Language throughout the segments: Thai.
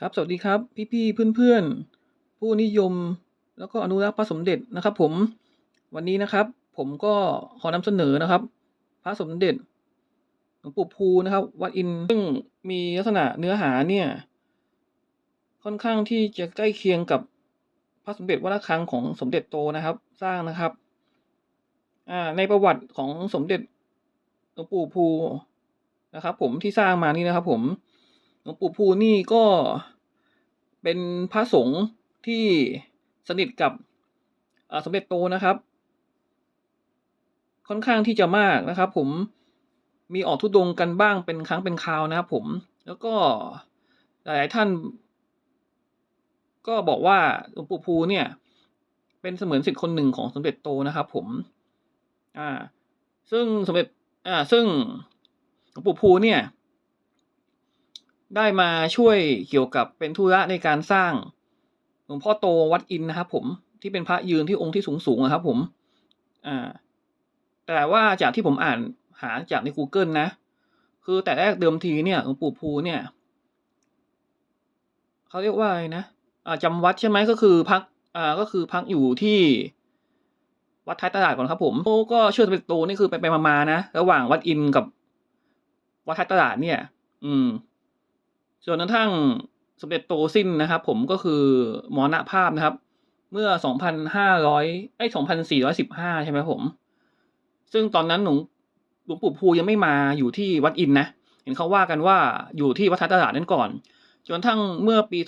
ครับ สวัสดีครับ พี่ๆเพื่อนๆ ผู้นิยม แล้วก็อนุรักษ์พระสมเด็จนะครับ ผมวันนี้นะครับ ผมก็ขอนำเสนอนะครับ พระสมเด็จหลวงปู่ภูนะครับ วัดอินซึ่งมีลักษณะเนื้อหาเนี่ย ค่อนข้างที่จะใกล้เคียงกับพระสมเด็จวัดระฆังของสมเด็จโตนะครับ สร้างนะครับอ่าในประวัติของสมเด็จหลวงปู่ภูนะครับ ผมที่สร้างมานี่นะครับ ผม หลวงปู่ภูนี่ก็เป็นพระสงฆ์ที่สนิทกับสมเด็จโตนะครับ ค่อนข้างที่จะมากนะครับ ผมมีออกทุดงกันบ้างเป็นครั้งเป็นคราวนะครับผม แล้วก็หลายท่าน ก็บอกว่าหลวงปู่ภูเนี่ย เป็นเสมือนศิษย์คนหนึ่งของสมเด็จโตนะครับ ผม อ่า ซึ่งสมเด็จอ่า ซึ่งหลวงปู่ภูเนี่ย ได้มาช่วยเกี่ยวกับเป็นธุระในการสร้างหลวงพ่อโตวัดอินนะครับผมที่เป็นพระยืนที่องค์ที่สูงสูงๆอะครับ ผมอ่าแต่ว่าจากที่ผมอ่านหาจากใน Google นะ คือแต่แรกเดิมทีเนี่ยหลวงปู่ภูเนี่ยเขาเรียกว่าอะไรนะอ่าจำวัดใช่ไหมก็คือพักอ่าก็คือพักอยู่ที่วัดท้ายตลาดก่อนครับ ผมโตก็เชื่อเด็จโตนี่คือไปไปมาๆนะระหว่างวัดอินกับวัดท้ายตลาดเนี่ย อืม ส่วนกระทั่งสมเด็จโตสิ้นนะครับ ผมก็คือมรณภาพนะครับ เมื่อ 2,500ไอ้2,415 ใช่ไหมผม ซึ่งตอนนั้นหลวงหลวงปู่ภูยังไม่มาอยู่ที่วัดอินนะ เห็นเขาว่ากันว่าอยู่ที่วัดท้ายตลาดนั่นก่อน จนทั่งเมื่อปี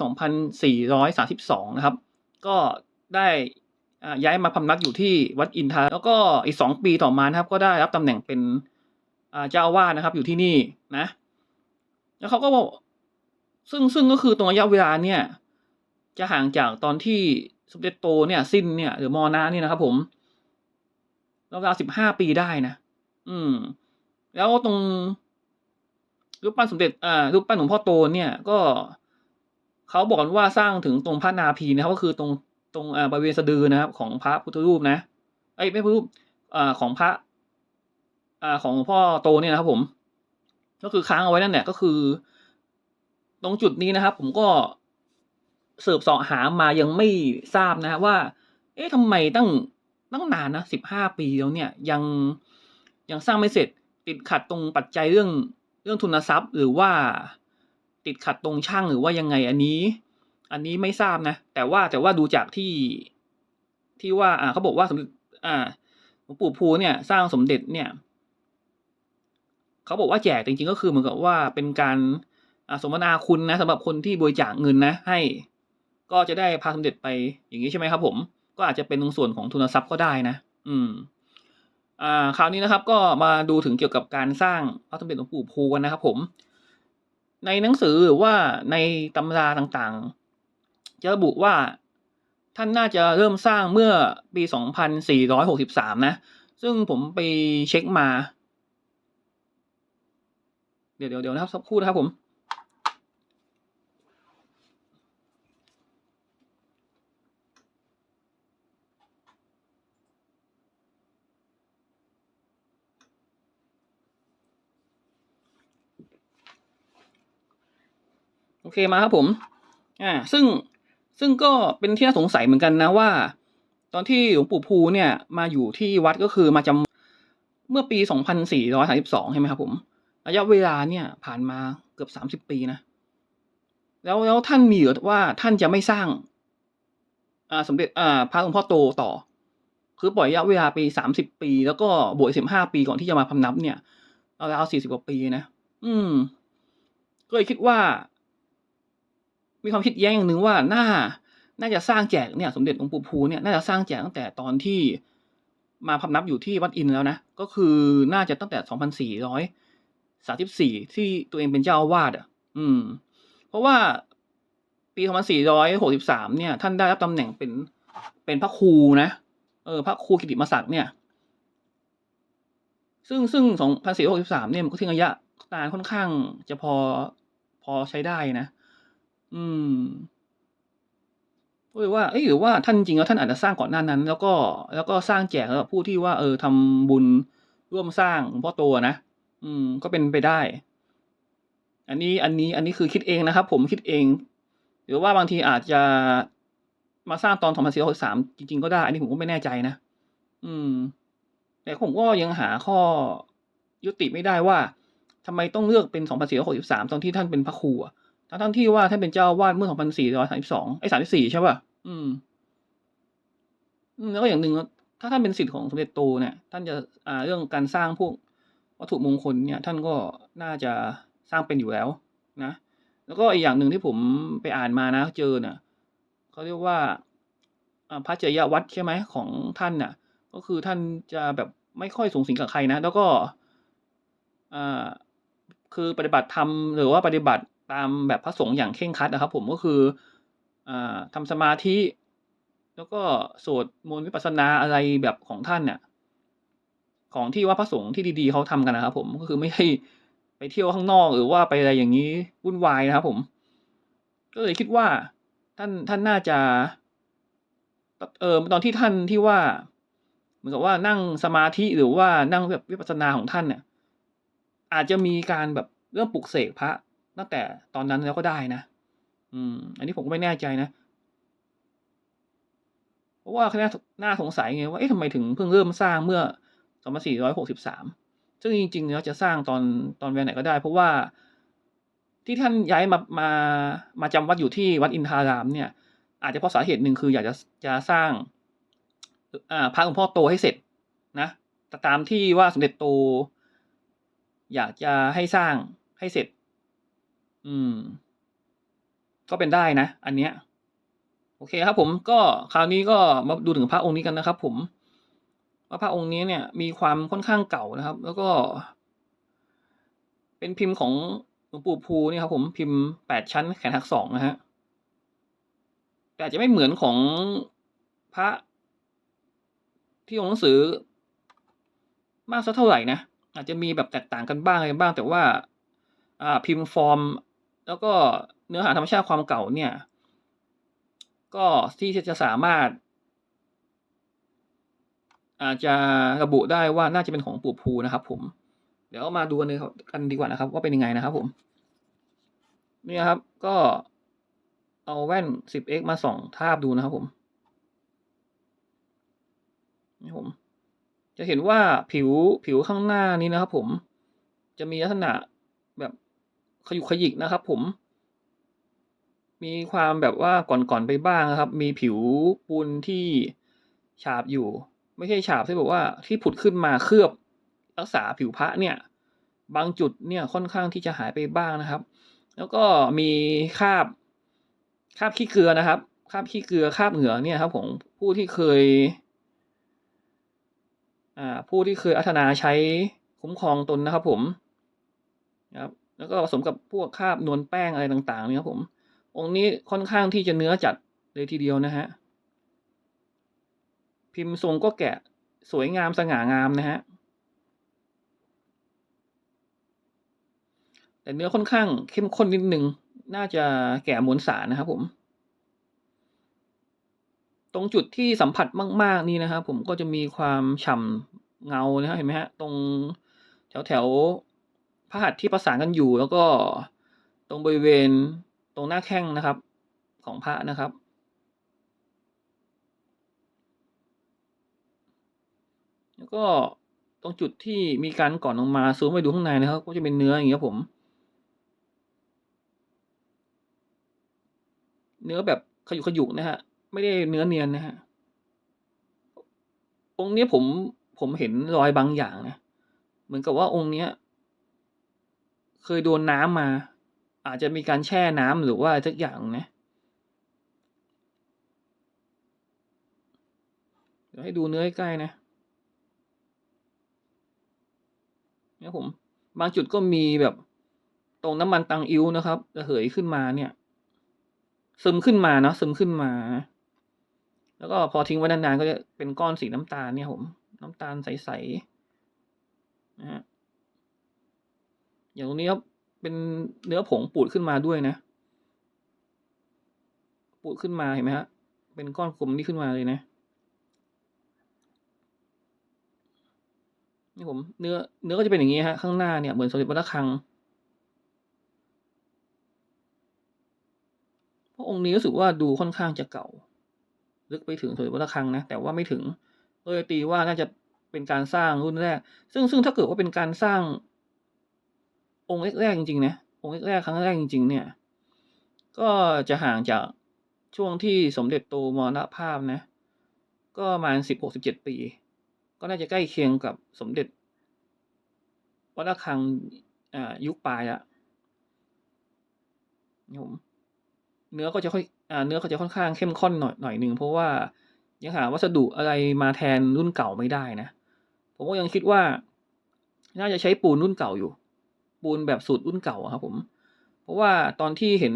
2432 นะครับ ก็ได้ย้ายมาพำนักอยู่ที่วัดอินทาแล้วก็อีกสองปีต่อมานะครับ ก็ได้รับตำแหน่งเป็นเจ้าอาวาสนะครับ อยู่ที่นี่นะ แล้วเขาก็บอก ซึ่งซึ่งก็คือตรงระยะเวลาเนี่ย จะห่างจากตอนที่สมเด็จโตเนี่ย สิ้นเนี่ย หรือมอนาเนี่ยนะครับผมราวๆสิบห้าปีได้นะอืม แล้วตรงรูปปั้นสมเด็จอ่ารูปปั้นหลวงพ่อโตเนี่ยก็เขาบอกว่าสร้างถึงตรงพระนาพีนะครับก็คือตรงตรงอ่าบริเวณสะดือนะครับ ของพระพุทธรูปนะไอ้ไม่พุทธรูปอ่าของพระ อ่าของหลวงพ่อโตเนี่ยนะครับผม ก็คือค้างเอาไว้นั่นแหละก็คือ รงจุดนี้นะครับ ผมก็สืบสาะหามายังไม่ทราบนะว่า เอ๊ะทำไมตั้งตั้งนานนะสิบห้าปีแล้วเนี่ยยังยังสร้างไม่เสร็จ ติดขัดตรงปัจจัยเรื่องเรื่องทุนทรัพย์ หรือว่าติดขัดตรงช่างหรือว่ายังไงอันนี้ อันนี้ไม่ทราบนะ แต่ว่าแต่ว่าดูจากที่ที่ว่าอ่าเขาบอกว่าสมเด็จอ่าหลวงปู่ภูเนี่ย สร้างสมเด็จเนี่ยเขาบอกว่าแจกจริงๆก็คือเหมือนกับว่าเป็นการ สมนาคุณนะสำหรับคนที่บริจาคเงินนะ ให้ ก็จะได้พาสมเด็จไปอย่างนี้ใช่ไหมครับ ผม ก็อาจจะเป็นตรงส่วนของทุนทรัพย์ก็ได้นะ อืม อ่าคราวนี้นะครับ ก็มาดูถึงเกี่ยวกับการสร้างพระสมเด็จหลวงปู่ภูกันนะครับ ผม ในหนังสือหรือว่าในตำราต่างๆ จะระบุว่าท่านน่าจะเริ่มสร้างเมื่อปี 2463 นะ ซึ่งผมไปเช็คมา เดี๋ยวเดี๋ยวเดี๋ยวนะครับสักครู่นะครับผม โอเคมาครับผม อ่า ซึ่งซึ่งก็เป็นที่น่าสงสัยเหมือนกันนะว่า ตอนที่หลวงปู่ภูเนี่ยมาอยู่ที่วัดก็คือมาจำเมื่อปี 2432 ใช่ไหมครับผม ระยะเวลาเนี่ยผ่านมาเกือบ 30 ปีนะ แล้วแล้วท่านมีหรือว่าท่านจะไม่สร้าง อ่าสมเด็จ อ่า พระหลวงพ่อโตต่อ คือปล่อยระยะเวลาไป 30 ปี แล้วก็บวก15 ปีก่อนที่จะมาพำนับเนี่ยราวๆ40กว่าปีนะ อืม ก็เลยคิดว่า มีความคิดแย้งอย่างหนึ่งว่าน่าน่าจะสร้างแจกเนี่ยสมเด็จหลวงปู่ภูเนี่ยน่าจะสร้างแจกตั้งแต่ตอนที่มาพำนับอยู่ที่วัดอินแล้วนะ ก็คือน่าจะตั้งแต่2434ที่ตัวเองเป็นเจ้าอาวาสอะ อืม เพราะว่าปี2463เนี่ย ท่านได้รับตำแหน่งเป็นเป็นพระครูนะเออพระครูกิติมศักดิ์เนี่ย ซึ่งซึ่ง2463เนี่ยมันก็ทิ้งระยะนานค่อนข้างจะพอพอใช้ได้นะ อืม ก็เลยว่า เอ้หรือว่าท่านจริงแล้วท่านอาจจะสร้างก่อนหน้านั้น แล้วก็ แล้วก็สร้างแจกสำหรับผู้ที่ว่า เออทำบุญร่วมสร้างหลวงพ่อโตนะ อืม ก็เป็นไปได้ อันนี้ อันนี้ อันนี้คือคิดเองนะครับผมคิดเอง หรือว่าบางทีอาจจะมาสร้างตอน 2463 จริง ๆ ก็ได้ อันนี้ผมก็ไม่แน่ใจนะ อืม แต่ผมก็ยังหาข้อยุติไม่ได้ว่าทำไมต้องเลือกเป็น 2463 ตอนที่ท่านเป็นพระครูอะ ทั้งๆที่ว่าท่านเป็นเจ้าอาวาดเมื่อ 2432 ไอ้34 ใช่ป่ะอืมอืม แล้วก็อย่างหนึ่งถ้าท่านเป็นศิษย์ของสมเด็จโตเนี่ย ท่านจะ อ่า เรื่องการสร้างพวกวัตถุมงคลเนี่ย ท่านก็น่าจะสร้างเป็นอยู่แล้ว นะ แล้วก็อีกอย่างหนึ่งที่ผมไปอ่านมานะ เจอเนี่ยเขาเรียกว่าอ่าพระเจยวัดใช่ไหมของท่านน่ะ ก็คือท่านจะแบบไม่ค่อยสูงสิงกับใครนะ แล้วก็ อ่า คือปฏิบัติธรรมหรือว่าปฏิบัติ ตามแบบพระสงฆ์อย่างเคร่งครัดนะครับ ผมก็คืออ่าทำสมาธิ แล้วก็สวดมนต์วิปัสสนาอะไรแบบของท่านเนี่ยของที่ว่าพระสงฆ์ที่ดีๆเขาทำกันนะครับ ผมก็คือไม่ให้ไปเที่ยวข้างนอกหรือว่าไปอะไรอย่างนี้วุ่นวายนะครับ ผม ก็เลยคิดว่าท่านท่านน่าจะ เออตอนที่ท่านที่ว่าเหมือนกับว่านั่งสมาธิหรือว่านั่งแบบวิปัสสนาของท่านเนี่ย อาจจะมีการแบบเริ่มปลุกเสกพระ ตั้งแต่ตอนนั้นแล้วก็ได้นะ อืม อันนี้ผมก็ไม่แน่ใจนะเพราะว่าน่าน่าสงสัยไงว่าเอ๊ะทำไมถึงเพิ่งเริ่มสร้างเมื่อ 2463 ซึ่งจริงๆแล้วจะสร้างตอนตอนเวลาไหนก็ได้ เพราะว่าที่ท่านย้ายมามามาจำวัดอยู่ที่วัดอินทารามเนี่ย อาจจะเพราะสาเหตุหนึ่งคืออยากจะจะสร้างอ่าพระหลวงพ่อโตให้เสร็จนะแต่ตามที่ว่าสมเด็จโต อยากจะให้สร้างให้เสร็จ อืม ก็เป็นได้นะ อันเนี้ย โอเคครับ ผมก็คราวนี้ก็มาดูถึงพระองค์นี้กันนะครับ ผมว่าพระองค์นี้เนี่ย มีความค่อนข้างเก่านะครับ แล้วก็ เป็นพิมพ์ของหลวงปู่ภูนี่ครับ ผมพิมพ์แปดชั้นแขนหักสองนะฮะแต่อาจจะไม่เหมือนของพระที่องค์หนังสือ มากสักเท่าไหร่นะอาจจะมีแบบแตกต่างกันบ้างอะไรบ้าง แต่ว่า อ่าพิมพ์ฟอร์ม แล้วก็เนื้อหาธรรมชาติความเก่าเนี่ย ก็ที่จะสามารถ อาจจะระบุได้ว่าน่าจะเป็นของปู่ภูนะครับ ผม เดี๋ยวมาดูกันเลยกันดีกว่านะครับ ว่าเป็นยังไงนะครับ ผมนี่ครับ ก็เอาแว่น 10x มาส่องทาบดูนะครับผมนี่ผม จะเห็นว่าผิวผิวข้างหน้านี้นะครับผม จะมีลักษณะ ขยุกขยิกนะครับ ผม มีความแบบว่าก่อนๆไปบ้างนะครับ มีผิวปูนที่ฉาบอยู่ ไม่ใช่ฉาบที่แบบว่าที่ผุดขึ้นมาเคลือบรักษาผิวพระเนี่ย บางจุดเนี่ยค่อนข้างที่จะหายไปบ้างนะครับ แล้วก็มีคราบคราบขี้เกลือนะครับคราบขี้เกลือคราบเหงื่อเนี่ยครับผมผู้ที่เคยอ่าผู้ที่เคยอัธนาใช้คุ้มครองตนนะครับผมนะครับ แล้วก็ผสมกับพวกคาบนวลแป้งอะไรต่างๆเนี่ยครับผม องค์นี้ค่อนข้างที่จะเนื้อจัดเลยทีเดียวนะฮะ พิมพ์ทรงก็แกะสวยงามสง่างามนะฮะ แต่เนื้อค่อนข้างเข้มข้นนิดนึง น่าจะแก่มวลสารนะครับผม ตรงจุดที่สัมผัสมาก ๆ นี่นะครับผมก็จะมีความฉ่ำเงานะฮะเห็นไหมฮะ ตรงแถวแถว พระหัตถ์ที่ประสานกันอยู่ แล้วก็ตรงบริเวณตรงหน้าแข้งนะครับ ของพระนะครับ แล้วก็ตรงจุดที่มีการก่อนลงมาซูมไปดูข้างในนะครับ ก็จะเป็นเนื้ออย่างเงี้ยผม เนื้อแบบขยุกขยุกนะฮะ ไม่ได้เนื้อเนียนนะฮะองค์นี้ผมผมเห็นรอยบางอย่างนะ เหมือนกับว่าองค์เนี้ย เคยโดนน้ำมา อาจจะมีการแช่น้ำหรือว่าสักอย่างนะเดี๋ยวให้ดูเนื้อใกล้นะเนี่ยผม บางจุดก็มีแบบตรงน้ำมันตังอิ้วนะครับระเหยขึ้นมาเนี่ย ซึมขึ้นมาเนาะซึมขึ้นมา แล้วก็พอทิ้งไว้นานๆก็จะเป็นก้อนสีน้ำตาลเนี่ยผม น้ำตาลใสๆนะฮะ อย่างตรงนี้ครับเป็นเนื้อผงปูดขึ้นมาด้วยนะ ปูดขึ้นมาเห็นไหมฮะ เป็นก้อนกลมนี่ขึ้นมาเลยนะนี่ผมเนื้อเนื้อก็จะเป็นอย่างนี้ฮะข้างหน้าเนี่ยเหมือนสมเด็จพระระฆังเพราะองค์นี้รู้สึกว่าดูค่อนข้างจะเก่า ลึกไปถึงสมเด็จวัดระฆังนะแต่ว่าไม่ถึงเลยตีว่าน่าจะเป็นการสร้างรุ่นแรก ซึ่งซึ่งถ้าเกิดว่าเป็นการสร้าง องค์แรกๆจริงๆนะองค์แรกๆครั้งแรกจริง ๆ เนี่ย ก็จะห่างจากช่วงที่สมเด็จโตมรณภาพนะ ก็ประมาณสิบหกสิบเจ็ดปี ก็น่าจะใกล้เคียงกับสมเด็จวัดระฆังยุคปลายละนี่ผมเนื้อก็จะค่อยอ่าเนื้อก็จะค่อนข้างเข้มข้นหน่อยหน่อยหนึ่งเพราะว่ายังหาวัสดุอะไรมาแทนรุ่นเก่าไม่ได้นะ ผมก็ยังคิดว่า น่าจะใช้ปูนรุ่นเก่าอยู่ ปูนแบบสูตรรุ่นเก่าครับผม เพราะว่าตอนที่เห็น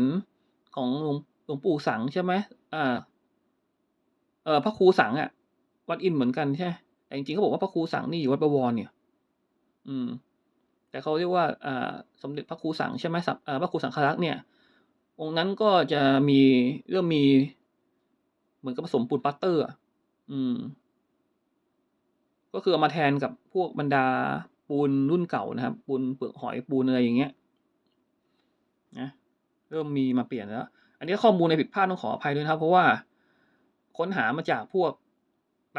ของหลวงงปู่สังใช่ไหมอ่า เออพระครูสังอะวัดอินเหมือนกันใช่แต่จริงๆเขาบอกว่าพระครูสังนี่อยู่วัดประวรเนี่ย อืม แต่เขาเรียกว่าอ่าสมเด็จพระครูสังใช่ไหมสัมอ่าพระครูสังฆรักษ์เนี่ย องค์นั้นก็จะมีเริ่มมี เหมือนกับผสมปูนปัตเตอร์ อืม ก็คือเอามาแทนกับพวกบรรดา ปูนรุ่นเก่านะครับ ปูนเปลือกหอยปูนอะไรอย่างเงี้ยนะเริ่มมีมาเปลี่ยนแล้ว อันนี้ข้อมูลในผิดพลาดต้องขออภัยด้วยนะครับ เพราะว่าค้นหามาจากพวก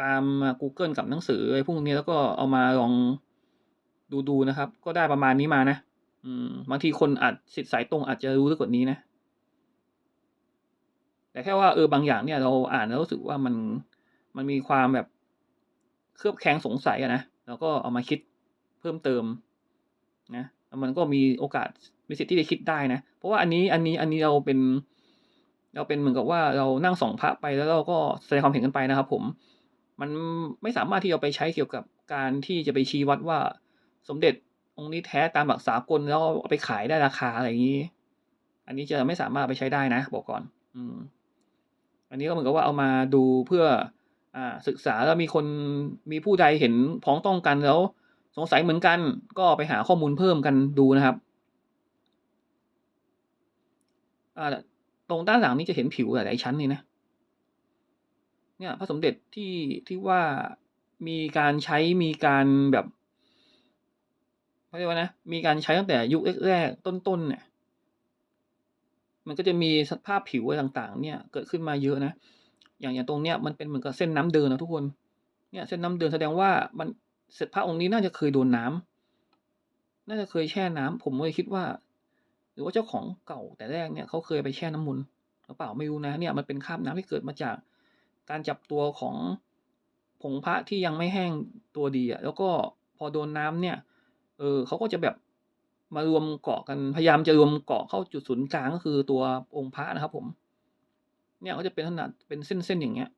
ตาม Google กับหนังสืออะไรพวกนี้แล้วก็เอามาลองดูดูนะครับ ก็ได้ประมาณนี้มานะ อืมบางทีคนอาจสิทธิ์สายตรงอาจจะรู้ลึกกว่านี้นะ แต่แค่ว่าเออบางอย่างเนี่ยเราอ่านแล้วรู้สึกว่ามันมันมีความแบบเคลือบแคลงสงสัยอะนะเราก็เอามาคิด เพิ่มเติมนะมันก็มีโอกาสมีสิทธิ์ที่จะคิดได้นะ เพราะว่าอันนี้อันนี้อันนี้เราเป็น เราเป็นเหมือนกับว่าเรานั่งส่องพระไปแล้วเราก็แสดงความเห็นกันไปนะครับ ผม มันไม่สามารถที่จะไปใช้เกี่ยวกับการที่จะไปชี้วัดว่า สมเด็จองค์นี้แท้ตามหลักสากลแล้วเอาไปขายได้ราคาอะไรอย่างนี้ อันนี้จะไม่สามารถไปใช้ได้นะ บอกก่อน อืม อันนี้ก็เหมือนกับว่าเอามาดูเพื่อ อ่าศึกษาแล้วมีคนมีผู้ใดเห็นพ้องต้องกันแล้ว สงสัยเหมือนกันก็ไปหาข้อมูลเพิ่มกันดูนะครับตรงด้านหลังนี้จะเห็นผิวหลายชั้นนี่นะ เนี่ยพระสมเด็จที่ที่ว่ามีการใช้มีการแบบเขาเรียกว่านะ มีการใช้ตั้งแต่ยุคแรกๆต้นๆเนี่ย มันก็จะมีสภาพผิวอะไรต่าง ๆ เนี่ย เกิดขึ้นมาเยอะนะ อย่างอย่างตรงเนี้ยมันเป็นเหมือนกับเส้นน้ำเดินนะทุกคน เนี่ยเส้นน้ำเดินแสดงว่ามัน เสร็จพระองค์นี้น่าจะเคยโดนน้ำน่าจะเคยแช่น้ำผมเลยคิดว่า หรือว่าเจ้าของเก่าแต่แรกเนี่ยเขาเคยไปแช่น้ำมนต์หรือเปล่าไม่รู้นะเนี่ยมันเป็นคราบน้ำที่เกิดมาจากการจับตัวของผงพระที่ยังไม่แห้งตัวดีอะแล้วก็พอโดนน้ำเนี่ย เออเขาก็จะแบบมารวมเกาะกันพยายามจะรวมเกาะเข้าจุดศูนย์กลางก็คือตัวองค์พระนะครับผม เนี่ยก็จะเป็นขนาดเป็นเส้นๆอย่างเงี้ย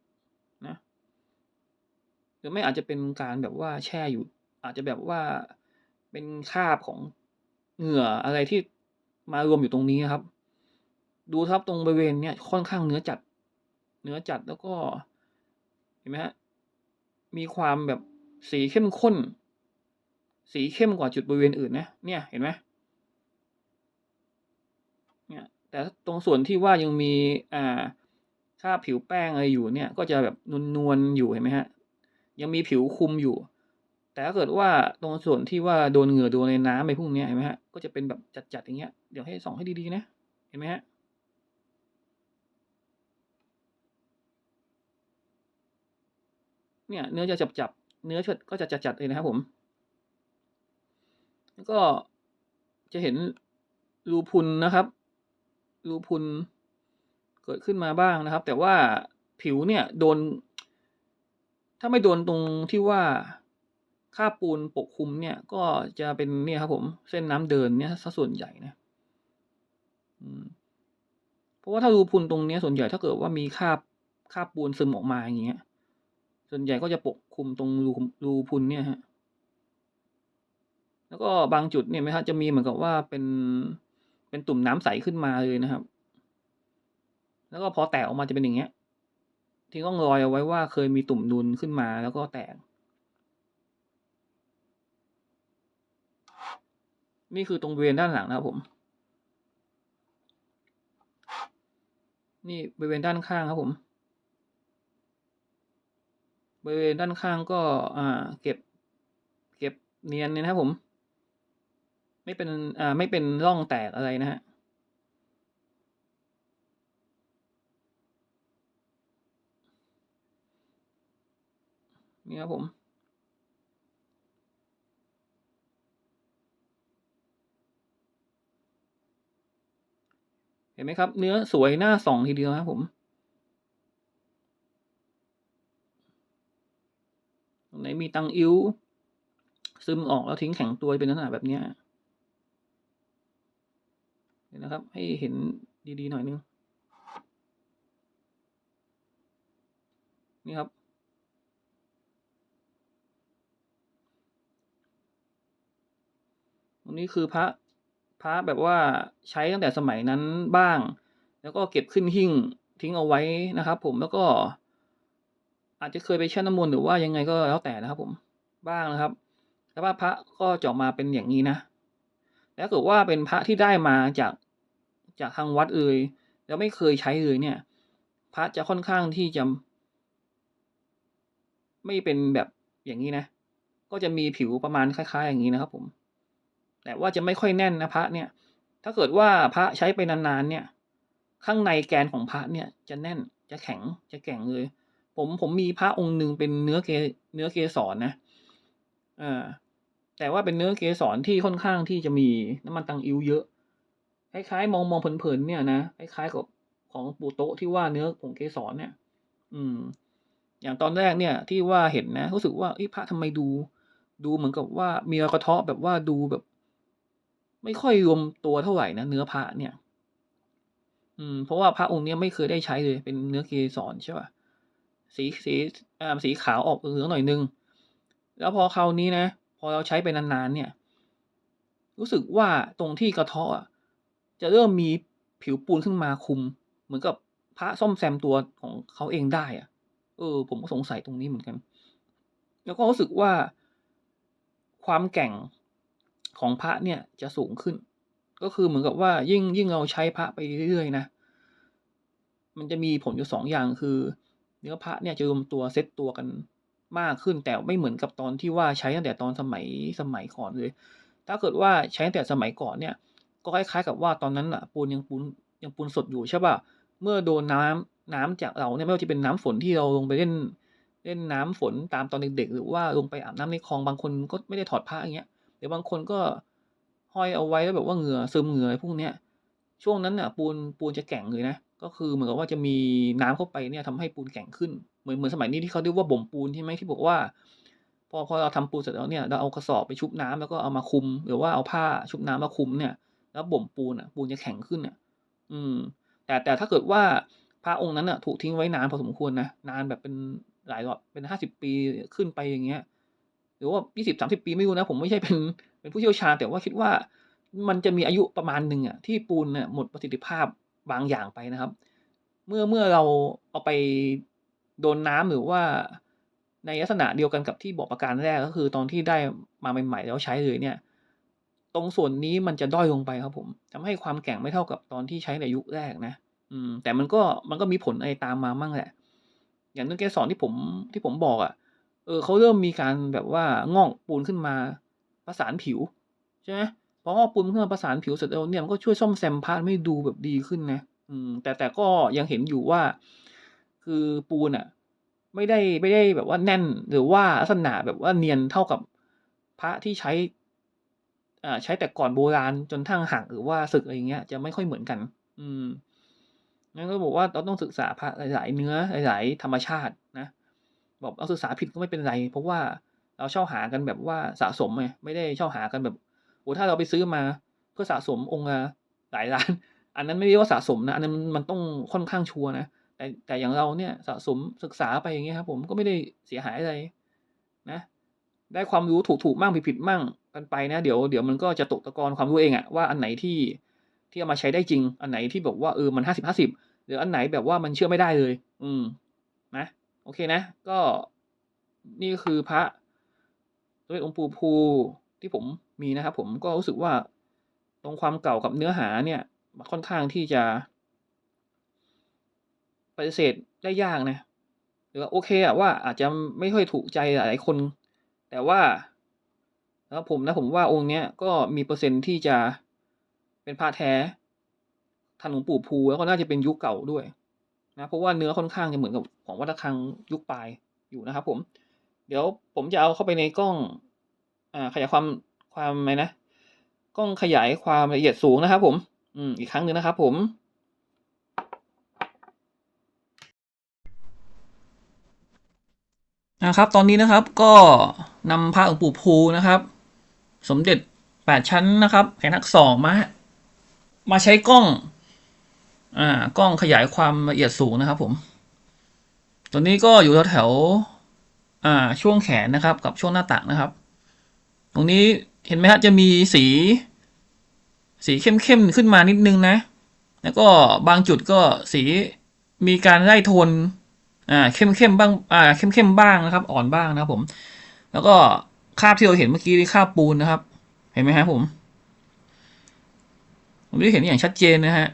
รือไม่อาจจะเป็นการแบบว่าแช่อยู่ อาจจะแบบว่าเป็นคราบของเหงื่ออะไรที่มารวมอยู่ตรงนี้ครับ ดูครับตรงบริเวณเนี้ยค่อนข้างเนื้อจัด เนื้อจัดแล้วก็เห็นไหมฮะมีความแบบสีเข้มข้น สีเข้มกว่าจุดบริเวณอื่นนะเนี่ยเห็นไหมเนี่ยแต่ตรงส่วนที่ว่ายังมีอ่าคราบผิวแป้งอะไรอยู่เนี่ย ก็จะแบบนวลๆอยู่เห็นไหมฮะ ยังมีผิวคุมอยู่ แต่ถ้าเกิดว่าตรงส่วนที่ว่าโดนเหงื่อโดนในน้ำไปพวกนี้เห็นไหมฮะก็จะเป็นแบบจัดๆอย่างเงี้ยเดี๋ยวให้ส่องให้ดีๆนะเห็นไหมฮะเนี่ยเนื้อจะจับๆเนื้อก็จะจัดๆเลยนะครับผม แล้วก็จะเห็นรูพุนนะครับรูพุนเกิดขึ้นมาบ้างนะครับ แต่ว่าผิวเนี่ยโดน ถ้าไม่โดนตรงที่ว่าคราปูนปกคลุมเนี่ยก็จะเป็นเนี่ยครับผมเส้นน้ำเดินเนี่ยซะส่วนใหญ่นะเพราะว่าถ้ารูพุนตรงเนี้ยส่วนใหญ่ถ้าเกิดว่ามีคราบคราบปูนซึมออกมาอย่างเงี้ย ส่วนใหญ่ก็จะปกคลุมตรงรูรูพุนเนี่ยฮะ แล้วก็บางจุดเนี่ยไหมครับจะมีเหมือนกับว่าเป็นเป็นตุ่มน้ำใสขึ้นมาเลยนะครับ แล้วก็พอแตกออกมาจะเป็นอย่างเงี้ย ทิ้งร่องรอยเอาไว้ว่าเคยมีตุ่มนูนขึ้นมาแล้วก็แตก นี่คือตรงบริเวณด้านหลังนะครับผม นี่บริเวณด้านข้างครับผม บริเวณด้านข้างก็อ่าเก็บ เก็บเนียนเลยนะครับผม ไม่เป็นอ่าไม่เป็นร่องแตกอะไรนะฮะ นี่ครับผม เห็นไหมครับ เนื้อสวยหน้าสองทีเดียวครับผม ตรงไหนมีตังอิ้ว ซึมออกแล้วทิ้งแข็งตัวเป็นลักษณะแบบนี้เห็นนะครับ ให้เห็นดี ๆ หน่อยนึง นี่ครับ ตรงนี้คือพระพระแบบว่าใช้ตั้งแต่สมัยนั้นบ้าง แล้วก็เก็บขึ้นหิ้งทิ้งเอาไว้นะครับ ผมแล้วก็ อาจจะเคยไปแช่น้ำมนต์หรือว่ายังไงก็แล้วแต่นะครับ ผมบ้างนะครับ แต่ว่าพระก็จะออกมาเป็นอย่างนี้นะแล้วเกิดว่าเป็นพระที่ได้มาจากจากทางวัดเอ่ยแล้วไม่เคยใช้เลยเนี่ย พระจะค่อนข้างที่จะ ไม่เป็นแบบอย่างนี้นะ ก็จะมีผิวประมาณคล้าย ๆ อย่างนี้นะครับผม แต่ว่าจะไม่ค่อยแน่นนะพระเนี่ย ถ้าเกิดว่าพระใช้ไปนานๆเนี่ย ข้างในแกนของพระเนี่ยจะแน่นจะแข็งจะแข็งเลย ผมผมมีพระองค์หนึ่งเป็นเนื้อเกเนื้อเกสรนนะอ่าแต่ว่าเป็นเนื้อเกสรที่ค่อนข้างที่จะมีน้ำมันตังอิ้วเยอะคล้ายๆมองมองเผินๆเนี่ยนะคล้ายๆกับของปูโตะที่ว่าเนื้อผงเกสรเนี่ย อืม อย่างตอนแรกเนี่ย ที่ว่าเห็นนะรู้สึกว่าพระทำไมดู ดูเหมือนกับว่ามีกระเทาะแบบว่าดูแบบ ไม่ค่อยรวมตัวเท่าไหร่นะเนื้อพระเนี่ย อืม เพราะว่าพระองค์เนี้ยไม่เคยได้ใช้เลยเป็นเนื้อเกสรใช่ป่ะสีสีอ่าสีขาวออกเหลืองหน่อยนึง แล้วพอคราวนี้นะพอเราใช้ไปนานๆเนี่ย รู้สึกว่าตรงที่กระเทาะอะจะเริ่มมีผิวปูนขึ้นมาคุม เหมือนกับพระซ่อมแซมตัวของเขาเองได้อะเออ ผมก็สงสัยตรงนี้เหมือนกัน แล้วก็รู้สึกว่าความแก่ง ของพระเนี่ยจะสูงขึ้น ก็คือเหมือนกับว่ายิ่งยิ่งเราใช้พระไปเรื่อยๆนะ มันจะมีผลอยู่สองอย่างคือ เนื้อพระเนี่ยจะรวมตัวเซตตัวกันมากขึ้นแต่ไม่เหมือนกับตอนที่ว่าใช้ตั้งแต่ตอนสมัยสมัยก่อนเลย ถ้าเกิดว่าใช้ตั้งแต่สมัยก่อนเนี่ย ก็คล้ายๆกับว่าตอนนั้นอะปูนยังปูนยังปูนสดอยู่ใช่ป่ะเมื่อโดนน้ำน้ำจากเราเนี่ยไม่ว่าจะเป็นน้ำฝนที่เราลงไปเล่นเล่นน้ำฝนตามตอนเด็กๆ หรือว่าลงไปอาบน้ำในคลองบางคนก็ไม่ได้ถอดผ้าอย่างเงี้ย เดี๋ยวบางคนก็ห้อยเอาไว้แล้วแบบว่าเหงื่อซึมเหงื่ออะไรพวกเนี้ย ช่วงนั้นน่ะ ปูนปูนจะแข็งเลยนะก็คือเหมือนกับว่าจะมีน้ำเข้าไปเนี่ยทำให้ปูนแข็งขึ้นเหมือนเหมือนสมัยนี้ที่เขาเรียกว่าบ่มปูนใช่ไหมที่บอกว่า พอพอเราทำปูนเสร็จแล้วเนี่ยเราเอากระสอบไปชุบน้ำแล้วก็เอามาคุม หรือว่าเอาผ้าชุบน้ำมาคุมเนี่ย แล้วบ่มปูนอะ ปูนจะแข็งขึ้นเนี่ยอืม แต่แต่ถ้าเกิดว่าพระองค์นั้นอะ ถูกทิ้งไว้นานพอสมควรนะนานแบบเป็นหลายรอบเป็นห้าสิบปีขึ้นไปอย่างเงี้ย รือว่ายี่สิบสามสิบปีไม่รู้นะ ผมไม่ใช่เป็นเป็นผู้เชี่ยวชาญ แต่ว่าคิดว่ามันจะมีอายุประมาณหนึ่งอะที่ปูนเนี่ยหมดประสิทธิภาพบางอย่างไปนะครับ เมื่อเมื่อเราเอาไปโดนน้ำหรือว่าในลักษณะเดียวกันกับที่บอกประการแรกก็คือ ตอนที่ได้มาใหม่ๆแล้วใช้เลยเนี่ย ตรงส่วนนี้มันจะด้อยลงไปครับผมทำให้ความแข็งไม่เท่ากับตอนที่ใช้ในยุคแรกนะ อืม แต่มันก็มันก็มีผลอะไรตามมามั่งแหละ อย่างเรื่องเกสรที่ผมที่ผมบอกอะ่ะ เออเขาเริ่มมีการแบบว่างอกปูนขึ้นมาประสานผิวใช่ไหมพองอกปูนขึ้นมาประสานผิวเสร็จแล้วเนี่ยมันก็ช่วยซ่อมแซมพาร์ทไม่ดูแบบดีขึ้นนะอืมแต่แต่ก็ยังเห็นอยู่ว่า คือปูนอะ่ะไม่ได้ไม่ได้แบบว่าแน่น หรือว่าลักษณะแบบว่าเนียนเท่ากับพระที่ใช้อ่าใช้แต่ก่อนโบราณจนทั้งหักหรือว่าศึกอะไรเงี้ยจะไม่ค่อยเหมือนกัน อืมงั้นก็บอกว่าเราต้องศึกษาพระหลาย ๆ เนื้อหลาย ๆ ธรรมชาติ บอกเราศึกษาผิดก็ไม่เป็นไร เพราะว่าเราเช่าหากันแบบว่าสะสมไงไม่ได้เช่าหากันแบบโอ้ถ้าเราไปซื้อมาเพื่อสะสมองค์ละหลายล้าน อันนั้นไม่เรียกว่าสะสมนะอันนั้นมันต้องค่อนข้างชัวร์นะแต่แต่อย่างเราเนี่ยสะสมศึกษาไปอย่างเงี้ยครับ ผมก็ไม่ได้เสียหายอะไรนะ ได้ความรู้ถูกถูกมั่งผิดผิดมั่งกันไปนะ เดี๋ยวเดี๋ยวมันก็จะตกตะกอนความรู้เองอะว่าอันไหนที่ที่เอามาใช้ได้จริง อันไหนที่แบบว่าเออมันห้าสิบห้าสิบหรืออันไหนแบบว่ามันเชื่อไม่ได้เลย อืม โอเคนะ ก็นี่คือพระสมเด็จองค์ปู่ภูที่ผมมีนะครับผมก็รู้สึกว่าตรงความเก่ากับเนื้อหาเนี่ยค่อนข้างที่จะปฏิเสธได้ยากนะหรือว่าโอเคอะว่าอาจจะไม่ค่อยถูกใจหลายคน แต่ว่าแล้วผมนะผมว่าองค์เนี้ยก็มีเปอร์เซ็นที่จะเป็นพระแท้ทันหลวงปู่ภูแล้วก็น่าจะเป็นยุคเก่าด้วย นะเพราะว่าเนื้อค่อนข้างจะเหมือนกับของวัดระฆังยุคปลายอยู่นะครับผมเดี๋ยวผมจะเอาเข้าไปในกล้องอ่าขยายความความอะไรนะกล้องขยายความละเอียดสูงนะครับ ผมอืมอีกครั้งหนึ่งนะครับ ผม นะครับ ตอนนี้นะครับก็นำพระหลวงปู่ภูนะครับ สมเด็จแปดชั้นนะครับแขนทักสองมา มาใช้กล้อง อ่ากล้องขยายความละเอียดสูงนะครับผม ตัวนี้ก็อยู่แถวๆอ่าช่วงแขนนะครับ กับช่วงหน้าตักนะครับ ตรงนี้เห็นไหมครับจะมีสี สีเข้มๆขึ้นมานิดนึงนะ แล้วก็บางจุดก็สีมีการไล่โทนอ่าเข้มเข้มๆบ้างอ่าเข้มเข้มๆบ้างนะครับ อ่อนบ้างนะครับผม แล้วก็คาบที่เราเห็นเมื่อกี้นี่คาบปูนนะครับ เห็นไหมครับผมผมได้เห็นอย่างชัดเจนนะฮะ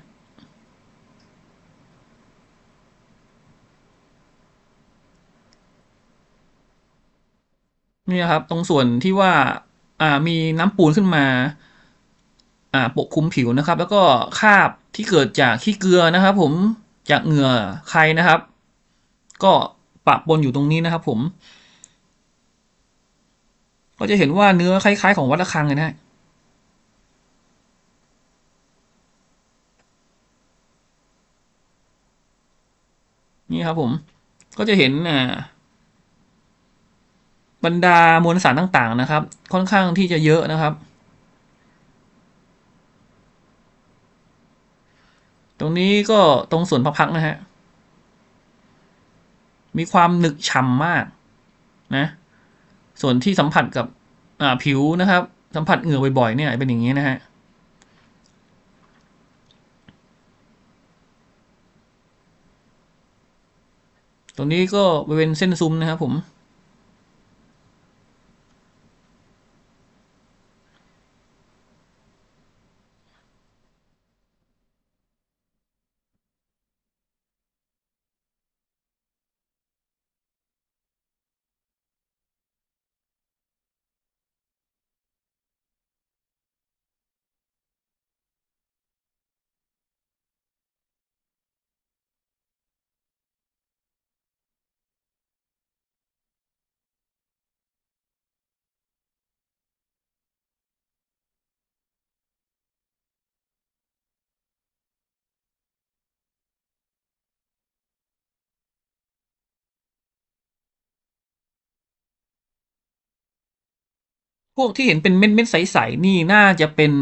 นี่นะครับ ตรงส่วนที่ว่าอ่ามีน้ำปูนขึ้นมาอ่าปกคลุมผิวนะครับ แล้วก็คราบที่เกิดจากขี้เกลือนะครับ ผมจากเหงื่อใครนะครับ ก็ปะปนอยู่ตรงนี้นะครับ ผม ก็จะเห็นว่าเนื้อคล้ายๆ ของวัดระฆังเลยนะนี่ครับผม ก็จะเห็นอ่า บรรดามวลสารต่างๆนะครับ ค่อนข้างที่จะเยอะนะครับ ตรงนี้ก็ตรงส่วนพระพักนะฮะมีความหนึกฉ่ำมากนะ ส่วนที่สัมผัสกับผิวนะครับ สัมผัสเหงื่อบ่อยๆเนี่ยเป็นอย่างนี้นะฮะตรงนี้ก็บริเวณเส้นซุ้มนะครับผม พวกที่เห็นเป็นเม็ดเม็ดใสๆนี่น่าจะเป็น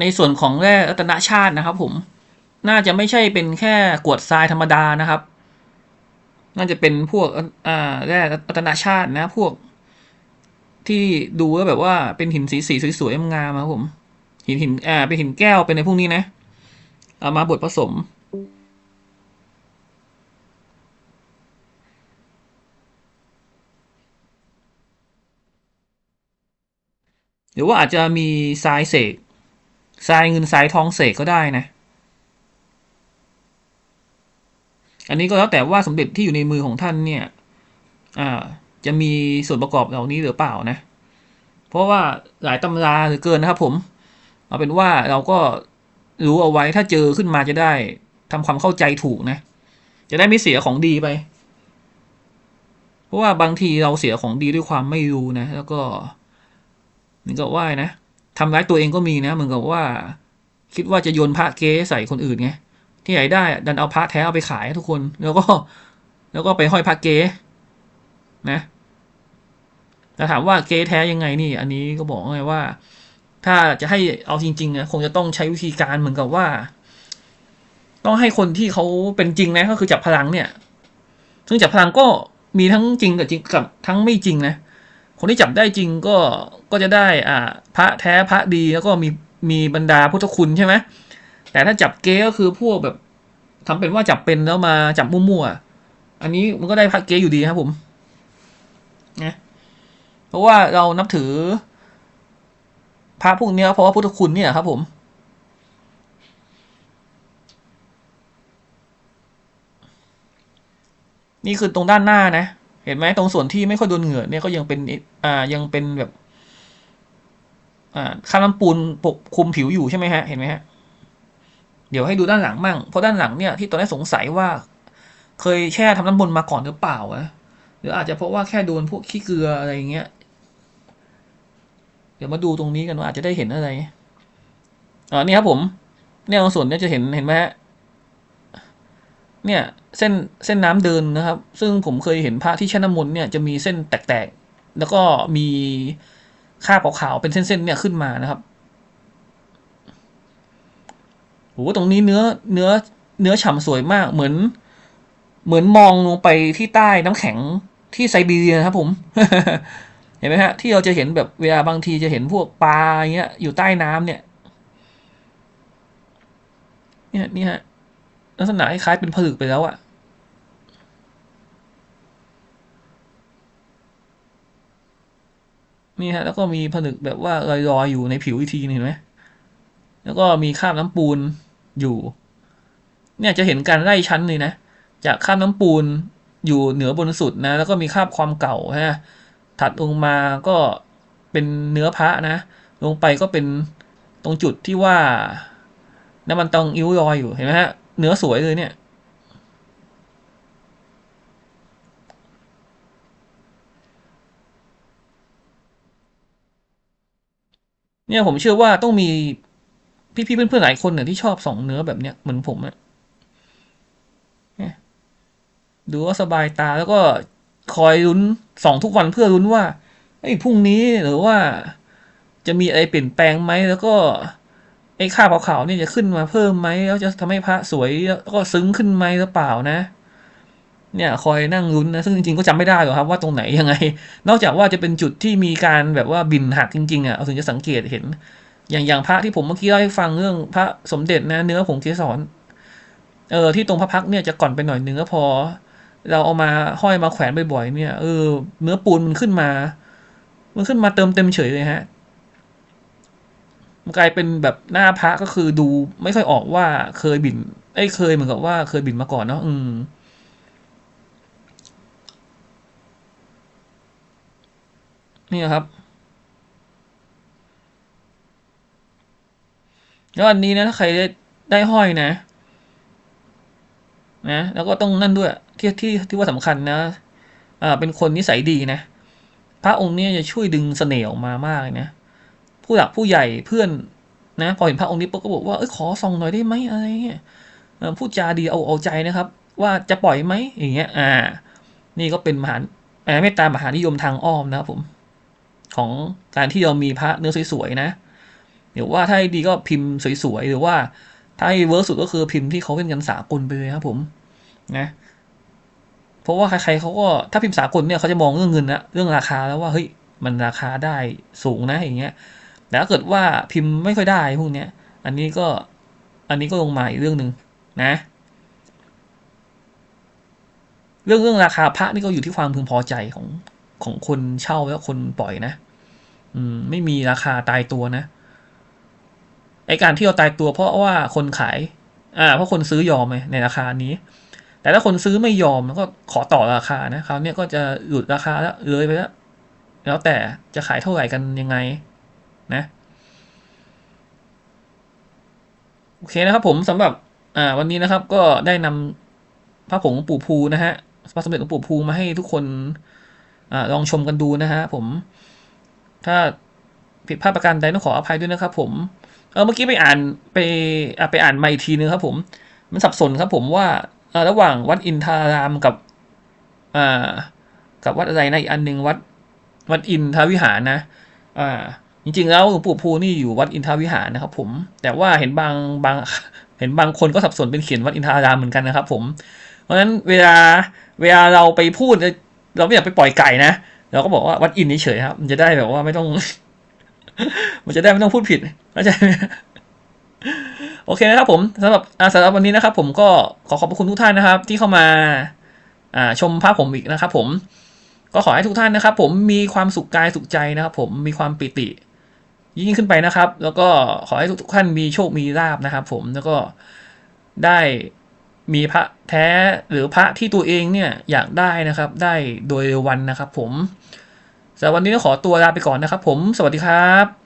ในส่วนของแร่รัตนชาตินะครับ ผม น่าจะไม่ใช่เป็นแค่กวดทรายธรรมดานะครับ น่าจะเป็นพวกอ่าแร่รัตนชาตินะพวก ที่ดูแล้วแบบว่าเป็นหินสีสีสวยๆงามครับผม หินหินอ่าเป็นหินแก้วเป็นในพวกนี้นะ เอามาบดผสม หรือว่าอาจจะมีทรายเสกทรายเงินทรายทองเสกก็ได้นะ อันนี้ก็แล้วแต่ว่าสมเด็จที่อยู่ในมือของท่านเนี่ยจะมีส่วนประกอบเหล่านี้หรือเปล่านะ เพราะว่าหลายตำราเหลือเกินนะครับผม เอาเป็นว่าเราก็รู้เอาไว้ถ้าเจอขึ้นมาจะได้ทำความเข้าใจถูกนะ จะได้ไม่เสียของดีไป เพราะว่าบางทีเราเสียของดีด้วยความไม่รู้นะ แล้วก็ เหมือนกับว่านะทำร้ายตัวเองก็มีนะ เหมือนกับว่า คิดว่าจะโยนพระเก๊ใส่คนอื่นไงที่ไหนได้ดันเอาพระแท้เอาไปขายทุกคน แล้วก็ แล้วก็ไปห้อยพระเก๊นะแต่ถามว่าเก๊แท้ยังไงนี่ อันนี้ก็บอกไงว่า ถ้าจะให้เอาจริงๆนะคงจะต้องใช้วิธีการเหมือนกับว่า ต้องให้คนที่เขาเป็นจริงนะก็คือจับพลังเนี่ย ซึ่งจับพลังก็มีทั้งจริงกับจริงกับทั้งไม่จริงนะ คนที่จับได้จริงก็ก็จะได้อ่าพระแท้พระดีแล้วก็มีมีบรรดาพุทธคุณใช่ไหมแต่ถ้าจับเก๊ก็คือพวกแบบทำเป็นว่าจับเป็นแล้วมาจับมั่วๆอันนี้มันก็ได้พระเก๊อยู่ดีครับผมนะเพราะว่าเรานับถือ พระพวกเนี้ยเพราะว่าพุทธคุณเนี่ยครับผมนี่คือตรงด้านหน้านะ เห็นไหมตรงส่วนที่ไม่ค่อยโดนเหงื่อเนี่ยก็ยังเป็นอ่ายังเป็นแบบอ่าคราบน้ำปูนปกคลุมผิวอยู่ใช่ไหมฮะเห็นไหมฮะเดี๋ยวให้ดูด้านหลังมั่งเพราะด้านหลังเนี่ยที่ตอนแรกสงสัยว่า เคยแช่ทำน้ำมนมาก่อนหรือเปล่านะหรืออาจจะเพราะว่าแค่โดนพวกขี้เกลืออะไรอย่างเงี้ย เดี๋ยวมาดูตรงนี้กันว่าอาจจะได้เห็นอะไรอ๋อนี่ครับผมเนี่ยบางส่วนเนี่ยจะเห็นเห็นไหมฮะ เนี่ยเส้นเส้นน้ำเดินนะครับ ซึ่งผมเคยเห็นพระที่แช่น้ำมนต์เนี่ยจะมีเส้นแตกๆ แล้วก็มีคราบขาวๆเป็นเส้นๆเนี่ยขึ้นมานะครับโอ้ตรงนี้เนื้อเนื้อเนื้อฉ่ำสวยมากเหมือน เหมือนมองลงไปที่ใต้น้ำแข็งที่ไซบีเรียนะครับผม เห็นไหมฮะ ที่เราจะเห็นแบบเวลาบางทีจะเห็นพวกปลาอย่างเงี้ยอยู่ใต้น้ำเนี่ย เนี่ยนี่ฮะ ลักษณะคล้ายๆเป็นผลึกไปแล้วอะนี่ฮะแล้วก็มีผนึกแบบว่าลอยๆอยู่ในผิวอีกทีนึงเห็นไหมแล้วก็มีคราบน้ำปูนอยู่ เนี่ยจะเห็นการไล่ชั้นเลยนะ จากคราบน้ำปูนอยู่เหนือบนสุดนะ แล้วก็มีคราบความเก่าฮะถัดลงมาก็เป็นเนื้อพระนะ ลงไปก็เป็นตรงจุดที่ว่าน้ำมันตองอิ้วรอยอยู่เห็นไหมฮะ เนื้อสวยเลยเนี่ย เนี่ยผมเชื่อว่าต้องมีพี่ๆเพื่อนๆหลายคนเนี่ยที่ชอบส่องเนื้อแบบเนี้ยเหมือนผมอะเนี่ยดูว่าสบายตาแล้วก็คอยลุ้นส่องทุกวันเพื่อลุ้นว่าไอ้พรุ่งนี้หรือว่าจะมีอะไรเปลี่ยนแปลงไหมแล้วก็ อ้ค่าขาวๆเนี่ยจะขึ้นมาเพิ่มไหมแล้วจะทำให้พระสวยแล้วก็ซึ้งขึ้นไหมหรือเปล่านะ เนี่ยคอยนั่งลุ้นนะ ซึ่งจริงๆก็จำไม่ได้หรอกครับว่าตรงไหนยังไง นอกจากว่าจะเป็นจุดที่มีการแบบว่าบินหักจริงๆอะเราถึงจะสังเกตเห็น อย่างอย่างพระที่ผมเมื่อกี้เล่าให้ฟังเรื่องพระสมเด็จนะ เนื้อผงเกสรเออที่ตรงพระพักเนี่ยจะก่อนไปหน่อยนึงก็พอ เราเอามาห้อยมาแขวนบ่อยๆเนี่ยเออเนื้อปูนมันขึ้นมา มันขึ้นมาเติมเต็มเฉยเลยฮะ มันกลายเป็นแบบหน้าพระก็คือดูไม่ค่อยออกว่าเคยบินไอ้เคยเหมือนกับว่าเคยบินมาก่อนเนาะอืมนี่ครับแล้วอันนี้นะถ้าใครได้ได้ห้อยนะ นะ แล้วก็ต้องนั่นด้วยที่ที่ที่ว่าสำคัญนะอ่าเป็นคนนิสัยดีนะ พระองค์เนี้ยจะช่วยดึงเสน่ห์ออกมามากเลยนะ ผู้หลักผู้ใหญ่เพื่อนนะ พอเห็นพระองค์นี้ปุ๊บก็บอกว่าเอ้ยขอส่องหน่อยได้ไหมอะไรเงี้ยพูดจาดีเอาเอาใจนะครับ ว่าจะปล่อยไหมอย่างเงี้ย อ่า นี่ก็เป็นมหาเอ่อเมตตามหานิยมทางอ้อมนะครับผม ของการที่เรามีพระเนื้อสวยๆนะเดี๋ยวว่าถ้าดีก็พิมพ์สวยๆหรือว่าถ้าเวิร์กสุดก็คือพิมพ์ที่เขาเป็นกันสากลไปเลยครับผมนะเพราะว่าใครๆเขาก็ถ้าพิมพ์สากลเนี่ยเขาจะมองเรื่องเงินนะเรื่องราคาแล้วว่าเฮ้ยมันราคาได้สูงนะอย่างเงี้ย แต่ถ้าเกิดว่าพิมพ์ไม่ค่อยได้พวกเนี้ย อันนี้ก็อันนี้ก็ลงมาอีกเรื่องหนึ่งนะ เรื่องเรื่องราคาพระนี่ก็อยู่ที่ความพึงพอใจของของคนเช่าและคนปล่อยนะ อืม ไม่มีราคาตายตัวนะไอการที่เราตายตัวเพราะว่าคนขาย อ่า เพราะคนซื้อยอมไงในราคานี้ แต่ถ้าคนซื้อไม่ยอมก็ขอต่อราคานะคราวนี้ก็จะหลุดราคาแล้วเลยไปแล้ว แล้วแต่จะขายเท่าไหร่กันยังไง นะโอเคนะครับผมสำหรับอ่าวันนี้นะครับก็ได้นำพระผงปู่ภูนะฮะพระสมเด็จหลวงปู่ภูมาให้ทุกคนอลองชมกันดูนะฮะผม ถ้าผิดพลาดประการใดต้องขออภัยด้วยนะครับ ผมเออเมื่อกี้ไปอ่านไปอ่าไปอ่านมาอีกทีนึงครับผม มันสับสนครับผมว่าระหว่างวัดอินทารามกับอ่ากับวัดอะไรนะอีกอันหนึ่งวัด วัดอินทรวิหารนะอ่า จริงๆแล้วหลวงปู่ภูนี่อยู่วัดอินทรวิหารนะครับ ผม แต่ว่าเห็นบางบางเห็นบางคนก็สับสนเป็นเขียนวัดอินทารามเหมือนกันนะครับ ผม เพราะฉะนั้นเวลาเวลาเราไปพูด เราไม่อยากไปปล่อยไก่นะเราก็บอกว่าวัดอินเฉยครับ มันจะได้แบบว่าไม่ต้อง มันจะได้ไม่ต้องพูดผิดเข้าใจไหมโอเคนะครับผมสำหรับสำหรับวันนี้นะครับ ผมก็ขอขอบคุณทุกท่านนะครับ ที่เข้ามาอ่าชมภาพผมอีกนะครับ ผม ก็ขอให้ทุกท่านนะครับ ผมมีความสุขกายสุขใจนะครับ ผมมีความปิติ ยิ่งขึ้นไปนะครับ แล้วก็ขอให้ทุกท่านมีโชคมีลาบนะครับ ผมแล้วก็ได้มีพระแท้หรือพระที่ตัวเองเนี่ยอยากได้นะครับ ได้โดยวันนะครับ ผมสำหรับวันนี้ขอตัวลาไปก่อนนะครับ ผมสวัสดีครับ